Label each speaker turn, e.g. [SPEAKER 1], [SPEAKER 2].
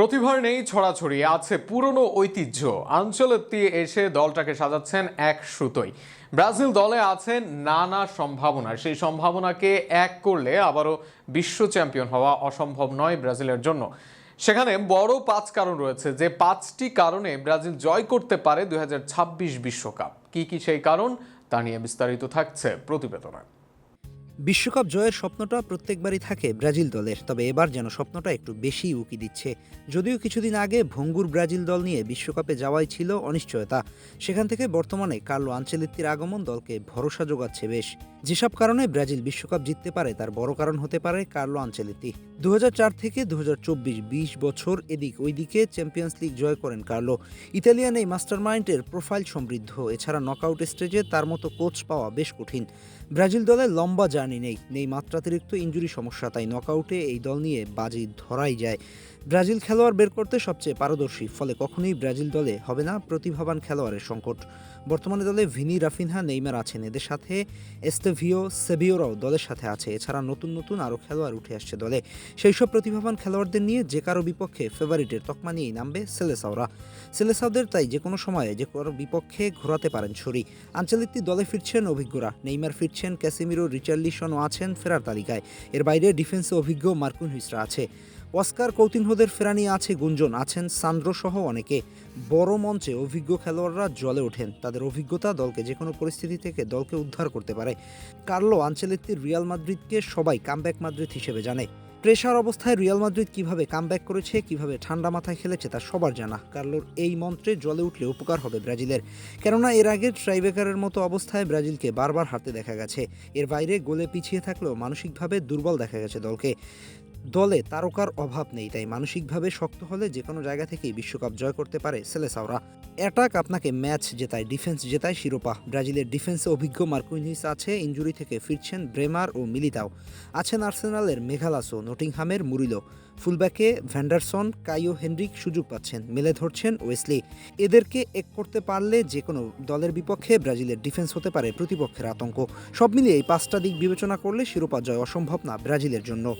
[SPEAKER 1] প্রতিভার নেই ছড়াছড়ি, আছে পুরনো ঐতিহ্য। আঞ্চলিক এসে দলটাকে সাজাচ্ছেন এক সুতোই ব্রাজিল দলে আছে নানা সম্ভাবনা, সেই সম্ভাবনাকে এক করলে আবারও বিশ্ব চ্যাম্পিয়ন হওয়া অসম্ভব নয় ব্রাজিলের জন্য। সেখানে বড় পাঁচ কারণ রয়েছে, যে পাঁচটি কারণে ব্রাজিল জয় করতে পারে দুই বিশ্বকাপ। কি কি সেই কারণ, তা নিয়ে বিস্তারিত থাকছে প্রতিবেদনায়
[SPEAKER 2] বিশ্বকাপ জয়ের স্বপ্নটা প্রত্যেকবারই থাকে ব্রাজিল দলের, তবে এবার যেন স্বপ্নটা একটু বেশি উকি দিচ্ছে। যদিও কিছুদিন আগে ভঙ্গুর ব্রাজিল দল নিয়ে বিশ্বকাপে যাওয়াই ছিল অনিশ্চয়তা, সেখান থেকে বর্তমানে কার্লো আঞ্চলিত্তির আগমন দলকে ভরসা যোগাচ্ছে বেশ। যেসব কারণে ব্রাজিল বিশ্বকাপ জিততে পারে তার বড় কারণ হতে পারে কার্লো আঞ্চলিত্তি দু থেকে দু বিশ বছর এদিক ওইদিকে চ্যাম্পিয়ন্স লিগ জয় করেন কার্লো। ইতালিয়ান এই মাস্টারমাইন্ডের প্রোফাইল সমৃদ্ধ, এছাড়া নকআউট স্টেজে তার মতো কোচ পাওয়া বেশ কঠিন। ব্রাজিল দলে লম্বা জার্নি নেই। নেই মাত্রাতিরিক্ত ইঞ্জুরি সমস্যা, তাই নকআউটে এই দল নিয়ে বাজি ধরাই যায়। ব্রাজিল খেলোয়াড় বের করতে সবচেয়ে পারদর্শী, ফলে কখনোই ব্রাজিল দলে হবে না প্রতিভাবান খেলোয়াড়ের সংকট। বর্তমানে দলে ভিনি, রাফিনহা, নেইমার আছেন। এদের সাথে এস্তেভিও সেভিওরাও দলের সাথে আছে। এছাড়া নতুন নতুন আরও খেলোয়াড় উঠে আসছে দলে। সেই সব প্রতিভাবান খেলোয়াড়দের নিয়ে যে কারও বিপক্ষে ফেভারিটের তকমা নিয়েই নামবে সেলেসাওরা। সেলেসাওদের তাই যে কোনো সময়ে যে কারও বিপক্ষে ঘোরাতে পারেন ছড়ি আঞ্চলিক দলে ফিরছেন অভিজ্ঞরা। নেইমার ফিরছেন ক্যাসিমিরো রিচার্লিসনও আছেন ফেরার তালিকায়। এর বাইরে ডিফেন্সে অভিজ্ঞ মার্কুন হিসরা আছে। অস্কার কৌতিনহোদের ফেরা নিয়ে আছে, গুঞ্জন আছেন সান্দ্রো সহ অনেকে। বড় মঞ্চে অভিজ্ঞ খেলোয়াড়রা জলে ওঠেন। তাদের অভিজ্ঞতা দলকে যে কোনো পরিস্থিতি থেকে দলকে উদ্ধার করতে পারে। কার্লো আঞ্চলিকটির রিয়াল মাদ্রিদকে সবাই কামব্যাক মাদ্রিদ হিসেবে জানে। প্রেশার অবস্থায় রিয়াল মাদ্রিদ কীভাবে কামব্যাক করেছে, কীভাবে ঠান্ডা মাথায় খেলেছে তা সবার জানা। কার্লোর এই মন্ত্রে জলে উঠলে উপকার হবে ব্রাজিলের। কেননা এর আগে ট্রাইবেকারের মতো অবস্থায় ব্রাজিলকে বারবার হারতে দেখা গেছে। এর বাইরে গোলে পিছিয়ে থাকলেও মানসিকভাবে দুর্বল দেখা গেছে দলকে। দলে তারকার অভাব নেই, তাই মানসিকভাবে শক্ত হলে যে কোনো জায়গা থেকেই বিশ্বকাপ জয় করতে পারে সেলেসাওরা। অ্যাটাক আপনাকে ম্যাচ জেতায়, ডিফেন্স জেতায় শিরোপা। ব্রাজিলের ডিফেন্সে অভিজ্ঞ মার্কুইনিস আছে, ইঞ্জুরি থেকে ফিরছেন ব্রেমার ও মিলিতাও। আছেন আর্সেনালের মেঘালাসো, নটিংহামের মুরিলো। ফুলব্যাকে ভ্যান্ডারসন, কাইও হেনরিক সুযোগ পাচ্ছেন, মেলে ধরছেন ওয়েসলি। এদেরকে এক করতে পারলে যে কোনো দলের বিপক্ষে ব্রাজিলের ডিফেন্স হতে পারে প্রতিপক্ষের আতঙ্ক। সব মিলিয়ে এই পাঁচটা দিক বিবেচনা করলে শিরোপা জয় অসম্ভব না ব্রাজিলের জন্য।